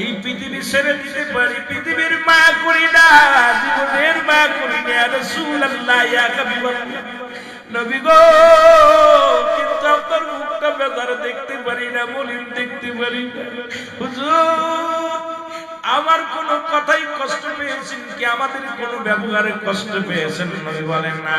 এই পৃথিবী ছেড়ে দিতে পারি, পৃথিবীর মা করি না জীবনের মা করি না গো, কিন্তু আপনার মুখটা বেজার দেখতে পারি না বলি দেখতে পারি না। হুজুর আমার কোন কথাই কষ্ট পেয়েছেন কি? আমাদের কোন ব্যবহারে কষ্ট পেয়েছেন নবী বলেন না।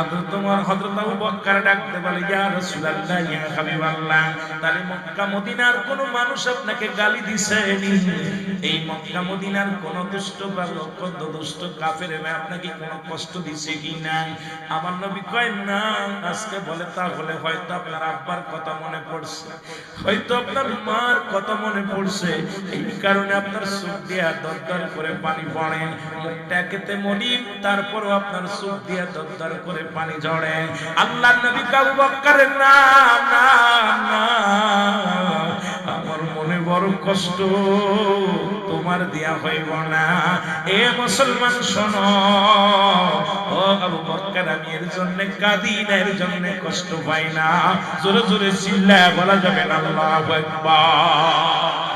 আদর তোমার হযরত আবু বকর ডাকতে বলে, ইয়া রাসূলুল্লাহ, ইয়া হাবিবাল্লাহ, তাহলে মক্কা, মদিনার কোন মানুষ আপনাকে গালি দিছেনি? এই মক্কা, মদিনার কোন দুষ্ট বা কোন দুষ্ট কাফের আপনাকে কোন কষ্ট দিছে কি না? আমার নবী কয়, না, আজকে বলে তাহলে হয়তো আপনার আব্বার কথা মনে পড়ছে, হয়তো আপনার মার কথা মনে পড়ছে, এই কারণে আপনার চোখ দিয়া দরদর করে পানি পড়ে মুখটা মলিম তারপরও আপনার চোখ দিয়া দরদর করে পানি ঝরে। আল্লাহ নবী কাবু বক্কারের না আমার মনে বড় কষ্ট, তোমার দিয়া হইব না। এ মুসলমান শোন, ও আবু বক্কর, আমি এর জন্য কাঁদি না, এর জন্য কষ্ট পাই না। জোরে জোরে চিল্লা বলা যাবে না, আল্লাহু আকবার।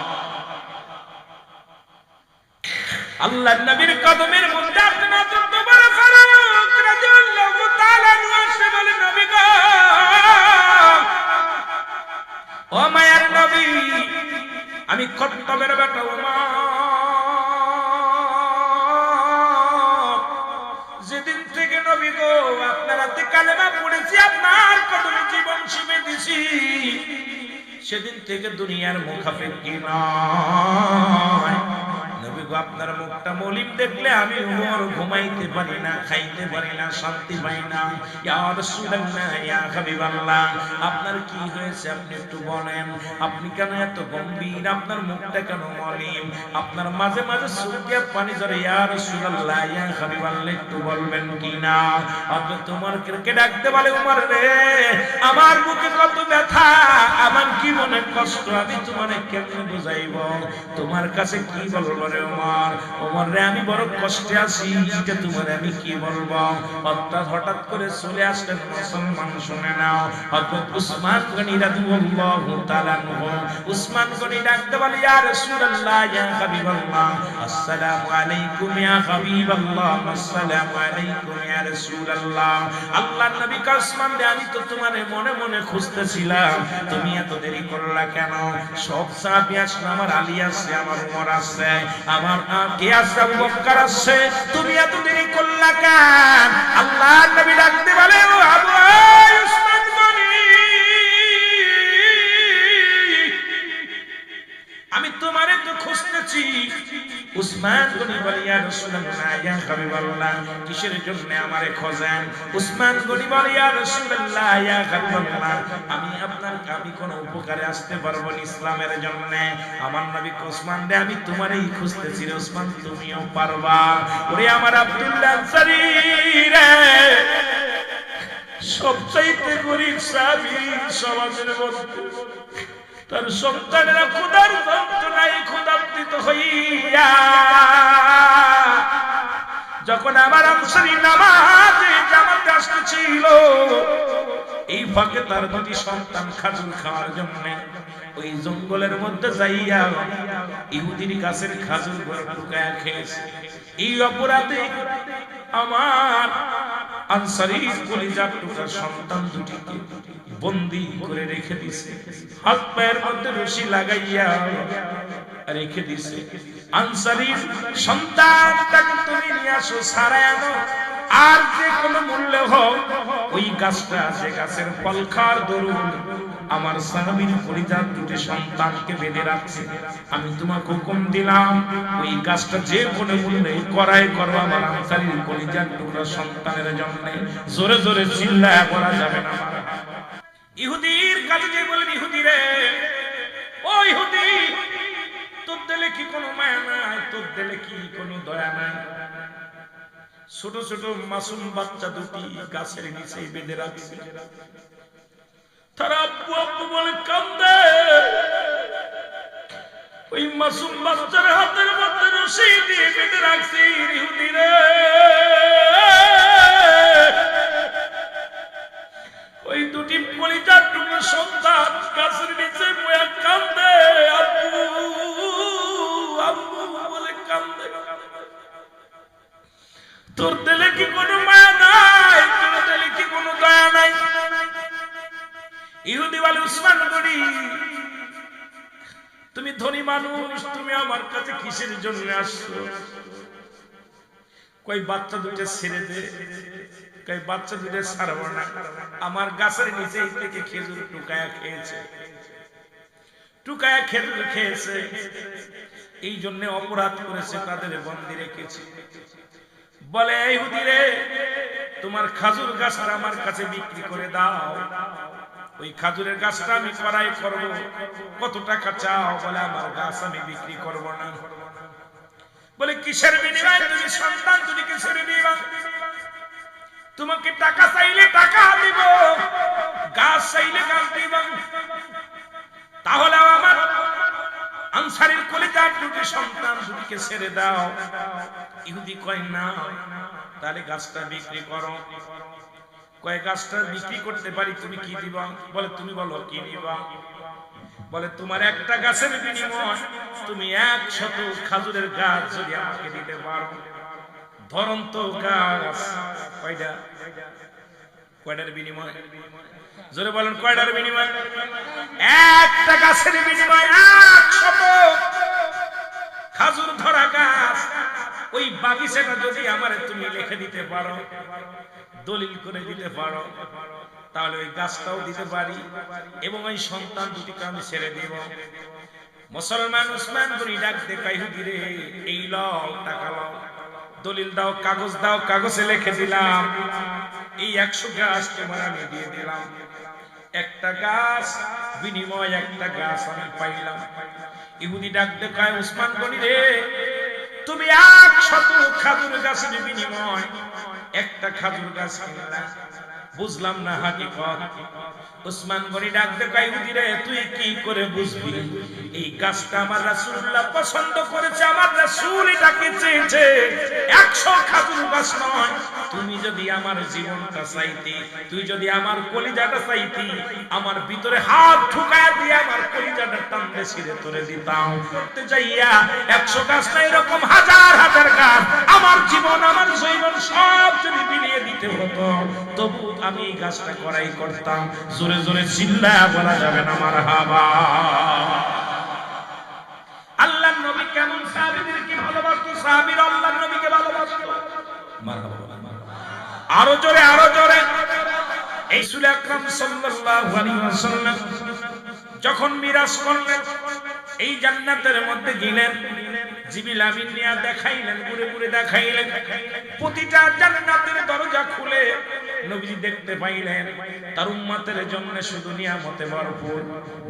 আল্লাহ নবীর কদমের মধ্যে আপনার বড় ফারুক রাদিয়াল্লাহু তাআলা আসে বলে, নবী গো! ও মায়ার নবী, আমি খত্তবের বেটা উমর যেদিন থেকে নবী গো, আপনার হাতে কালেমা পড়েছি, আপনার কদমে জীবন শিবে দিছি। সেদিন থেকে দুনিয়ার মুখাপেক্ষি নয়। গো আপনার মুখটা মলিম দেখলে আমি উমর ঘুমাইতে পারি না, খাইতে পারি না, শান্তি পাই না। রাসূলুল্লাহ, ইয়া হাবিবাল্লাহ, আপনার কি হয়েছে আপনি একটু বলেন। আপনি কেন এত গম্ভীর? আপনার মুখটা কেন মলিম আপনার মাঝে মাঝে সুরকে পানি ঝরে, ইয়া রাসূলুল্লাহ, ইয়া হাবিবাল্লাহ, একটু বলবেন কি না? আপনি তোমার কে ডাকতে বলে উমর রে, আমার মুখে কত ব্যথা কষ্ট আমি তোমারে কেমনে বুঝাইব? তোমার কাছে কি বলব রে ওমর? ওমর রে আমি বড় কষ্টে আছি, এটা তোমার আমি কি বলব? হঠাৎ হঠাৎ করে চলে আসলেন মুসলমান শুনে নাও। হযরত উসমান গনি রাদিয়াল্লাহু তাআলা আনহু, উসমান গনি ডাকতে বলে, ইয়া রাসূলুল্লাহ, ইয়া হাবিবাল্লাহ, আসসালামু আলাইকুম, ইয়া হাবিবাল্লাহ, আসসালামু আলাইকুম, ইয়া রাসূলুল্লাহ। আল্লাহর নবী কা উসমান আমি তো তোমারে মনে মনে খুঁজতেছিলাম, তুমি এত দেরি করলা কেন? সব সাহাবি আসলে আমার আলী আছে, আমার উমর আছে, আমার কে আছে? আবু বকর আছে। তুমি এত দেরি করলা কেন? আল্লাহর নবী ডাকতে বলে, ও আবু উসমান গনি আমি তোমারে তো খুঁজতেছি। উসমান গনি বলে, ইয়া রাসূলুল্লাহ, ইয়া হাবিবাল্লাহ, কিসের জন্য আমারে খোঁজেন? উসমান গনি বলে, ইয়া রাসূলুল্লাহ, ইয়া হাবিবাল্লাহ, আমি আপনার আমি কোন উপকারে আসতে পারব ইসলামের জন্য। আমার নবী ওসমান রে আমি তোমারই খুঁজতেছি রে ওসমান তুমিও পারবা। ওরে আমার আব্দুল্লাহ আনসারী রে, সবচাইতে গরিব সাহাবী সমাজের মধ্যে তার সন্তানেরা ক্ষুধার যন্ত্রণায় ক্ষুধার্তিত হইয়া। যখন আমার আনসারি নামাজে জামাতে আসতেছিল, এই ফাঁকে তার দুটি সন্তান খাজুর খাওয়ার জন্য ওই জঙ্গলের মধ্যে যাইয়া ইহুদির গাছের খাজুর ঘর ঢুকায় খেয়েছে। এই অপরাধে আমার আনসারি কলিজার টুকরা সন্তান দুটিকে বন্দি করে রেখে দিছে। হাত পায়ের মধ্যে রশি লাগাইয়া রেখে দিছে। আনসারির সন্তানটাকে তুমি নিয়ে আসো, সারায় আনো। আর যে কোনো মূল্য হোক, ওই গাছটা, যে গাছের ফল খাওয়ার দরুন আমার সাহাবীর পরিজাত দুটি সন্তানকে বেঁধে রাখছে। আমি তোমাকে হুকুম দিলাম, ওই গাছটা যে কোনো মূল্যে করাই করো আমার আনসারির পরিজাত টুকরা সন্তানের জন্য। জোরে জোরে চিল্লায় করা যাবে না। ইহুদির কাছে যে বলেন, ইহুদি রে, ও ইহুদি, তোর দিলে কি কোনো মায়া নাই? তোর দিলে কি কোনো দয়া নাই? ছোট ছোট মাসুম বাচ্চা দুটি গাছের নিচে বেঁধে রাখছে তারা আব্বু আব্বু বলে, কান্দে? ওই মাসুম বাচ্চার হাতের মধ্যে রশি দিয়ে বেঁধে রাখছে ইহুদি রে। ওই দুটি পরিচার টুকরো সন্তান গাছের নিচে বয়া কান্দে, আব্বু আব্বু বলে কান্দে। তোর দিলে কি কোনো মায়া নাই? তোর দিলে কি কোনো দয়া নাই? ইহুদি বলে উসমান গড়ি তুমি ধনী মানুষ, তুমি আমার কাছে কিসের জন্য আসছো? কই বাচ্চা দুটো ছেড়ে দে। কই বাচ্চা দুটো ছাড়বো না। আমার গাছের নিচে থেকে খেজুর টুকায়া খেয়েছে। টুকায়া খেজুর খেয়েছে। এই জন্য অপরাধ করেছে তাদের বন্দি রেখেছে। বলে এই হুদিরে তোমার খাজুর গাছটা আমার কাছে বিক্রি করে দাও। ওই খাজুরের গাছটা আমি করাই করব। কত টাকা চাও বলে, আমার গাছ আমি বিক্রি করব না। বলে, কিসের বিনিময়ে তুমি সন্তান? তুমি কিসের বিনিময়? তোমাকে টাকা চাইলে টাকা দিব, গাছ চাইলে গাছ দিব। তাহলে আমার আনসারির কলিজার দুটি সন্তান দুটিকে ছেড়ে দাও। ইহুদি কয়, না, তাহলে গাছটা বিক্রি করো। কয়, গাছটা বিক্রি করতে পারি, তুমি কি দিবা? বলে, তুমি বলো, কি দিবা? বলে, তোমার একটা গাছের বিনিময় তুমি একশত খাজুরের গাছ যদি আমাকে দিতে পারো। ধরন্ত গাছ। কয়টা? কয়টার বিনিময়? জোরে বলেন, কয়টার বিনিময়? একটা গাছের বিনিময় একশত খাজুর ধরা গাছ। ওই বাগিচাটা যদি আমার তুমি লিখে দিতে পারো, দলিল করে দিতে পারো তাহলে ওই গাছটাও দিতে পারি এবং ওই সন্তান দুটিকে আমি ছেড়ে দিব। মুসলমান উসমান করি ডাক দেখাই হুদিরে এই লও টাকা লও। দলিল দাও, কাগজ দাও, কাগজে লিখে দিলাম। এই একশো গাছ তোমার আমি দিয়ে দিলাম। একটা গাছ, বিনিময় একটা গাছ আমি পাইলাম। ইহুদি ডাক দেখায় উসমান গনি রে, তুমি এক একশত খাজুর গাছের বিনিময় একটা খাজুর গাছ কিনলা। বুঝলাম না হাকিকত। উসমান গনি ডাক দেখায় ইহুদি রে তুই কি করে বুঝবি? এই গাছটা আমার রাসূলুল্লাহ পছন্দ করেছে, আমার রাসূল এটাকে চেয়েছে। 100 খাজুর গাছ নয়, তুমি যদি আমার জীবনটা চাইতি, তুই যদি আমার কলিজাটা চাইতি, আমার ভিতরে হাত ঢুকায় দিয়ে আমার কলিজাটা টানতে ছিঁড়ে তোরে দিতাম। করতে যাইয়া 100 গাছ না, এরকম হাজার হাজার গাছ আমার জীবন আমার জীবন সব যদি বিলিয়ে দিতে হতো, তবু আমি এই গাছটা করাই করতাম। জোরে জোরে চিল্লা বলা যাবে না আমার হাবা নবী কেমন ভালোবাসতো? নবীকে ভালোবাসতো। আরও জোরে আরও জোরে। আকরাম সাল্লাল্লাহু আলাইহি ওয়াসাল্লাম যখন মিরাজ করলেন, এই জান্নাতের মধ্যে গেলেন, জিবিল আমিন নিয়া দেখাইলেন, ঘুরে ঘুরে দেখাইলেন। প্রতিটা জান্নাতের দরজা খুলে নবীজি দেখতে পাইলেন। তার উম্মতের জন্য শুধু নিয়ামতে ভরপুর।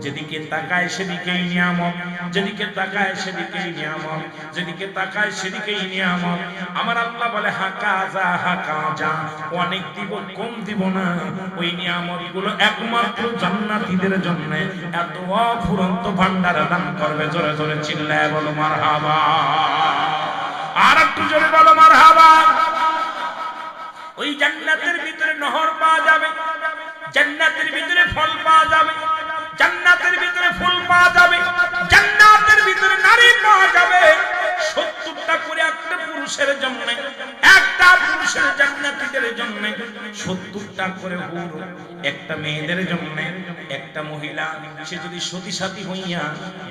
যেদিকে তাকায় সেদিকেই নিয়ামত, যেদিকে তাকায় সেদিকেই নিয়ামত, যেদিকে তাকায় সেদিকেই নিয়ামত। আমার আল্লাহ বলে, হাকা যা হাকা যা। অনেক দিব, কম দিব না। ওই নিয়ামতগুলো একমাত্র জান্নাতীদের জন্য এত অফুরন্ত ভান্ডার দান করবে। জোরে জোরে চিল্লায় বলো মার হাবা আর একটু জোরে বলো মার হাবা ওই জান্নাতের ভিতরে নহর পাওয়া যাবে। জান্নাতের ভিতরে ফল পাওয়া যাবে। জান্নাতের ভিতরে ফুল পাওয়া যাবে। জান্নাতের ভিতরে নারী পাওয়া যাবে। সত্তরটা করে পুরুষের জন্য, একটা পুরুষের জান্নাতীদের জন্য সত্তরটা করে হুর, একটা মেয়েদের জন্য, একটা মহিলা, সে যদি সতী সাথী হইয়া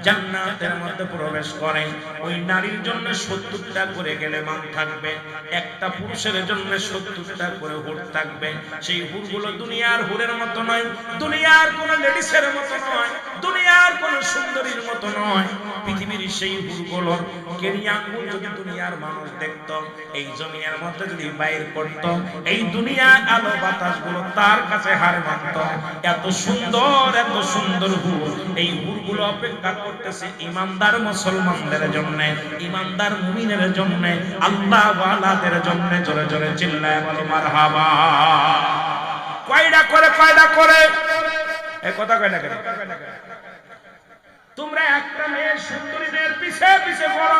জান্নাতের মধ্যে প্রবেশ করে, ওই নারীর জন্য সত্তরটা করে গেলে মান থাকবে, একটা পুরুষের জন্য সত্তরটা করে হুর থাকবে। সেই হুরগুলো দুনিয়ার হুরের মতো নয়, দুনিয়ার কোন লেডিসের মতো নয়, দুনিয়ার কোন সুন্দরীর মতো নয়। পৃথিবীর সেই হুরগুলোর কেরিয়াঙ্গুল যদি দুনিয়ার মানুষ দেখতো এই জমিনের মধ্যে যদি বাইর করত এই দুনিয়া আলো বাতাসগুলো তার কাছে হার মানত এত সুন্দর এত সুন্দর হুর। এই হুরগুলো অপেক্ষা করতেছে ইমানদার মুসলমানদের জন্য, ইমানদার মুমিনের জন্য আল্লাহ ওয়ালাদের জন্য জোরে জোরে চিল্লায় বলো, মারহাবা। কয়টা করে কয়টা করে? এই কথা কয়টা করে তোমরা একটা মেয়ের সুন্দরী মেয়ের পিছে পিছে পড়ো।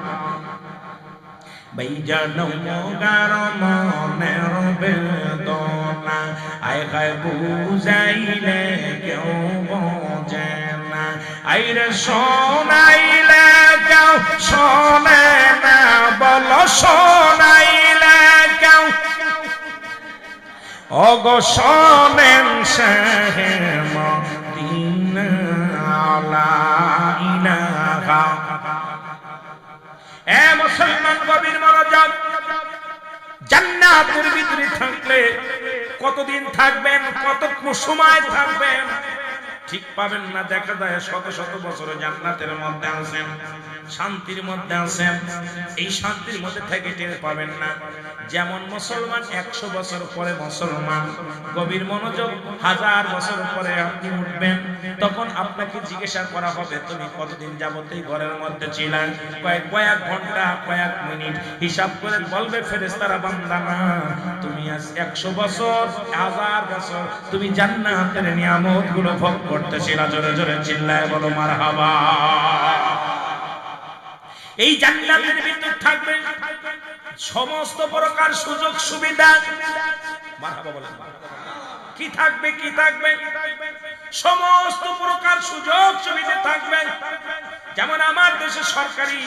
বাইজানো মোগার মনের বেদনা আয় খায় বুঝাইলে কেউ বোঝে না আইরে শোনাইলে কেউ শোনে না বল শোনাইলে কেউ ওগো শোনেন শেহেম দিন মারা থাকলে কতদিন থাকবেন কত সময় থাকবেন? ঠিক পাবেন না, দেখা যায় শত শত বছর জান্নাতের মধ্যে আছেন, শান্তির মধ্যে আছেন। এই শান্তির মধ্যে থেকে টের পাবেন না। যেমন মুসলমান একশো বছর পরে মুসলমান, গভীর মনোযোগ, হাজার বছর পরে আপনি উঠবেন, তখন আপনাকে জিজ্ঞাসা করা হবে, তুমি কতদিন যাবতেই ঘরের মধ্যে ছিলেন কয়েক কয়েক ঘণ্টা, কয়েক মিনিট হিসাব করে বলবে ফেরেস্তারা বান্দা না। তুমি জান্নাতের নিয়ামতগুলো ভোগ করতেছিলা, জোরে জোরে চিল্লায় বলো মার এই জান্নাতের ভিতর থাকবে সমস্ত প্রকার সুযোগ সুবিধা বলেন কি থাকবে কি থাকবে? সমস্ত প্রকার সুযোগ সুবিধা থাকবে। যেমন আমার দেশে সরকারি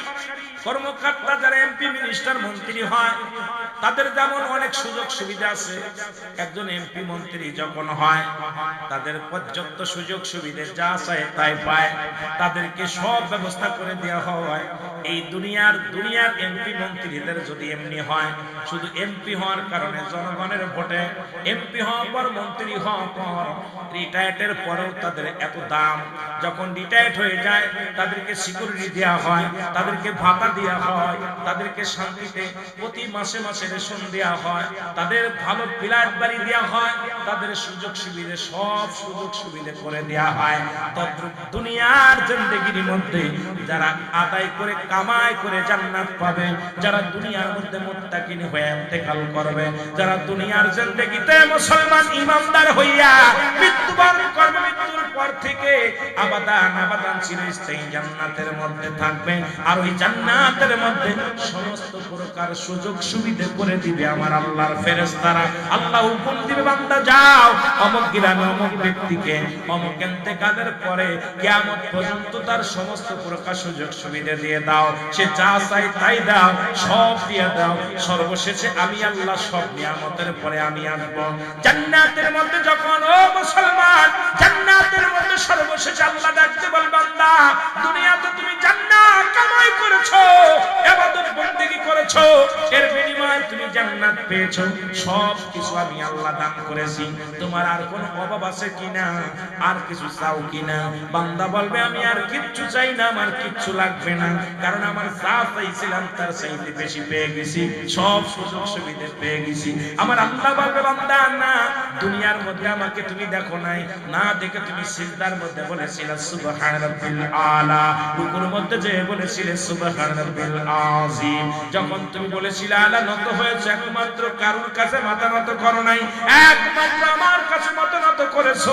কর্মকর্তা, যারা এমপি মিনিস্টার মন্ত্রী হয়, তাদের যেমন অনেক সুযোগ সুবিধা আছে। একজন এমপি মন্ত্রী যখন হয়, তাদের পর্যাপ্ত সুযোগ সুবিধা যা চায় তাই পায়। তাদেরকে সব ব্যবস্থা করে দেওয়া হয়। এই দুনিয়ার দুনিয়ার এমপি মন্ত্রীদের যদি এমনি হয়, শুধু এমপি হওয়ার কারণে জনগণের ভোটে এমপি হওয়ার পর মন্ত্রী হওয়ার পর রিটায়ার্ডের পরেও তাদের এত দাম। যখন রিটায়ার্ড হয়ে যায়, তাদেরকে সিকিউরিটি দেওয়া হয়, তাদেরকে ভাতা দেওয়া হয়, তাদেরকে শান্তিতে প্রতি মাসে মাসে রেশন দেওয়া হয়, তাদের ভালো ফ্ল্যাট বাড়ি দেওয়া হয়, তাদের সুযোগ সুবিধা সব সুযোগ সুবিধা করে দেওয়া হয়। তদ্রুপ দুনিয়ার জিন্দগির মধ্যে যারা আদায় করে, কামাই করে জান্নাত পাবে, যারা দুনিয়ার মধ্যে মুত্তাকিন হয়ে ইন্তেকাল করবে, যারা দুনিয়ার জিন্দগিতে মুসলমান ইমানদার হইয়া মৃত্যুবরণ করবে পর থেকে আবাদান আবাদান চিরস্থায়ী জান্নাতের মধ্যে থাকবে। আর ওই জান্নাতের মধ্যে সমস্ত প্রকার সুযোগ সুবিধা করে দিবে আমার আল্লাহর ফেরেশতারা। আল্লাহ হুকুম দিবে, বান্দা, যাও। অমুক গ্রামে অমুক ব্যক্তিকে, অমুক ইন্তেকালের পরে কিয়ামত পর্যন্ত তার সমস্ত প্রকার সুযোগ সুবিধা দিয়ে দাও। সে যা চাই তাই দাও, সব দিয়ে দাও। সর্বশেষে আমি আল্লাহ সব নিয়ামতের পরে আমি আসব। জান্নাতের মধ্যে যখন ও মুসলমান, জান্নাতের মুহূর্তের মধ্যে সর্বশেষ আল্লাহ ডাকতে বলবে আল্লাহ দুনিয়াতে তুমি জান্নাত কামাই করেছ ইবাদত বندگی করেছ, এর বিনিময়ে তুমি জান্নাত পেয়েছ সব কিছু আমি আল্লাহ দান করেছি। তোমার আর কোনো অভাব আছে কিনা? আর কিছু চাও কিনা? বান্দা বলবে, আমি আর কিচ্ছু চাই না, আমার কিচ্ছু লাগবে না, কারণ আমার যা চাইছিলাম তার চাইতে বেশি পেয়ে গেছি, সব সুযোগ সুবিধা পেয়ে গেছি। আমার আল্লাহ বলবে, বান্দা, না, দুনিয়ার মধ্যে আমাকে তুমি দেখো নাই, না দেখে তুমি সিজদার মধ্যে বলেছিলে, সুবহান রাব্বিল আলা। রুকুর মধ্যে যে বলেছিলে, সুবহান রাব্বিল আযীম। যখন তুমি বলেছিলে, আলা, নত হয়েছে, একমাত্র কারুর কাছে মাথা নত করো নাই, একমাত্র আমার কাছে মাথা নত করেছ,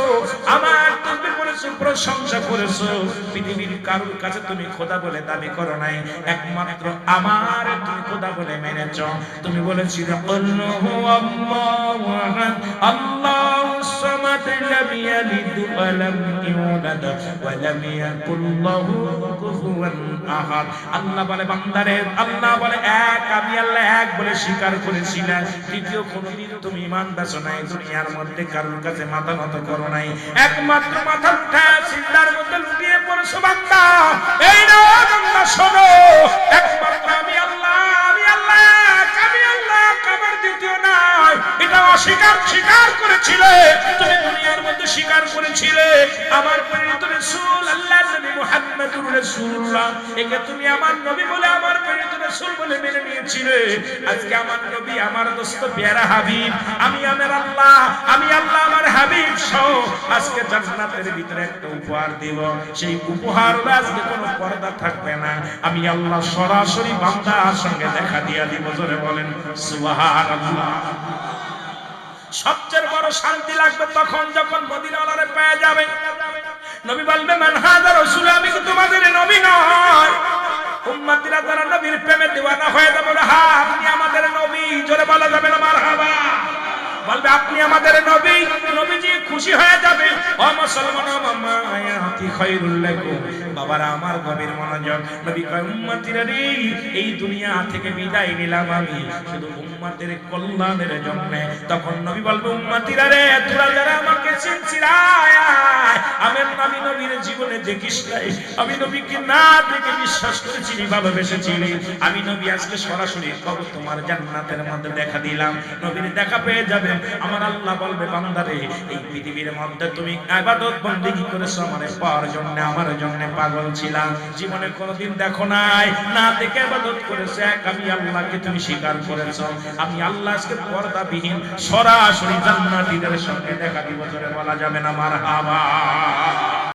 আমার তুমি করেছ, প্রশংসা করেছ। পৃথিবীর কারুর কাছে তুমি খোদা বলে দাবি করো নাই, একমাত্র আমার তুমি খোদা বলে মেনেছো। তুমি বলেছিলে কুল্লু হুয়াল্লাহু আহাদ আল্লাহুস সামাদ লাম লাম ইউলাদ ওয়া লাম ইয়াকুল লাহু কুফুওয়ান কুফুয়ান আল্লাহ বলে, বান্দারে, আল্লাহ বলে, এক, আমি আল্লাহ এক বলে স্বীকার করেছি না। দ্বিতীয় কোনদিন তুমি ইমান বেছো নাই, দুনিয়ার মধ্যে কারোর কাছে মাথা নত করো নাই। একমাত্র মাথা উঠায় সিজদার মধ্যে লুটিয়ে পড়েছো বান্দা। এই না বান্দা, শোনো। একমাত্র আমি আল্লাহ আমি আল্লাহ আমি আল্লাহ, কাবার দ্বিতীয় নাই। এটা অস্বীকার, স্বীকার করেছিলে। একে তুমি আমার নবী বলে আমার প্রেরিত রাসূল বলে মেনে নিয়েছিলে। আজকে আমার নবী, আমার দোস্ত পেয়ারা হাবিব, আমি আমার আল্লাহ, আমি আল্লাহ আমার হাবিব সহ আজকে জান্নাতের ভিতরে একটা উপহার দেব। সেই উপহার আজকে কোনো পর্দা থাকবে না। আমি আল্লাহ সরাসরি বান্দার সঙ্গে দেখা দিয়া দিব, জোরে বলেন, সুবহানাল্লাহ। সবচেয়ে বড় শান্তি লাগবে তখন যখন মদিনাওয়ালারে পেয়ে যাবে। নবী বলবে, মান হাজার রসুল, আমি কি তোমাদের নবী নয়? উম্মতিরা যারা নবীর প্রেমে দিওয়ানা হয়ে যাবে হ্যাঁ আপনি আমাদের নবী। জোরে বলা যাবে না, মারহাবা। বলবে, আপনি আমাদের নবী, নবীজি খুশি হয়ে যাবে। ও মুসলমান, ও কি খায়রুল লাকুম? বাবারা, আমার গভীর মনোযোগ। নবী কয়, উম্মতিরা রে এই দুনিয়া থেকে বিদায় নিলাম আমি। শুধু উম্মতের কল্যাণের জন্য। তখন নবী বলবে, উম্মতিরা রে তোরা যারা আমাকে চিনছিলায়, আমি আমি নবীর জীবনে দেখিস নাই। আমি নবীকে না দেখে বিশ্বাস করেছিলি ভালোবেসেছিলি। আমি নবী আজকে সরাসরি কবে তোমার জান্নাতের মধ্যে দেখা দিলাম। নবীর দেখা পেয়ে যাবে আমার আল্লাহ বলবে, বান্দারে, এই পৃথিবীর মধ্যে তুমি ইবাদত বন্দেগী করেছ, আমার পাওয়ার জন্য, আমার জন্য পাগল ছিলাম, জীবনে কোনোদিন দেখো নাই। না দেখে আবাদত করেছে এক, আমি আল্লাহকে তুমি স্বীকার করেছ। আমি আল্লাহ আজকে পর্দাবিহীন, সরাসরি জান্নাতীদের সঙ্গে দেখা দিব, জোরে বলা যাবে না, মারহাবা।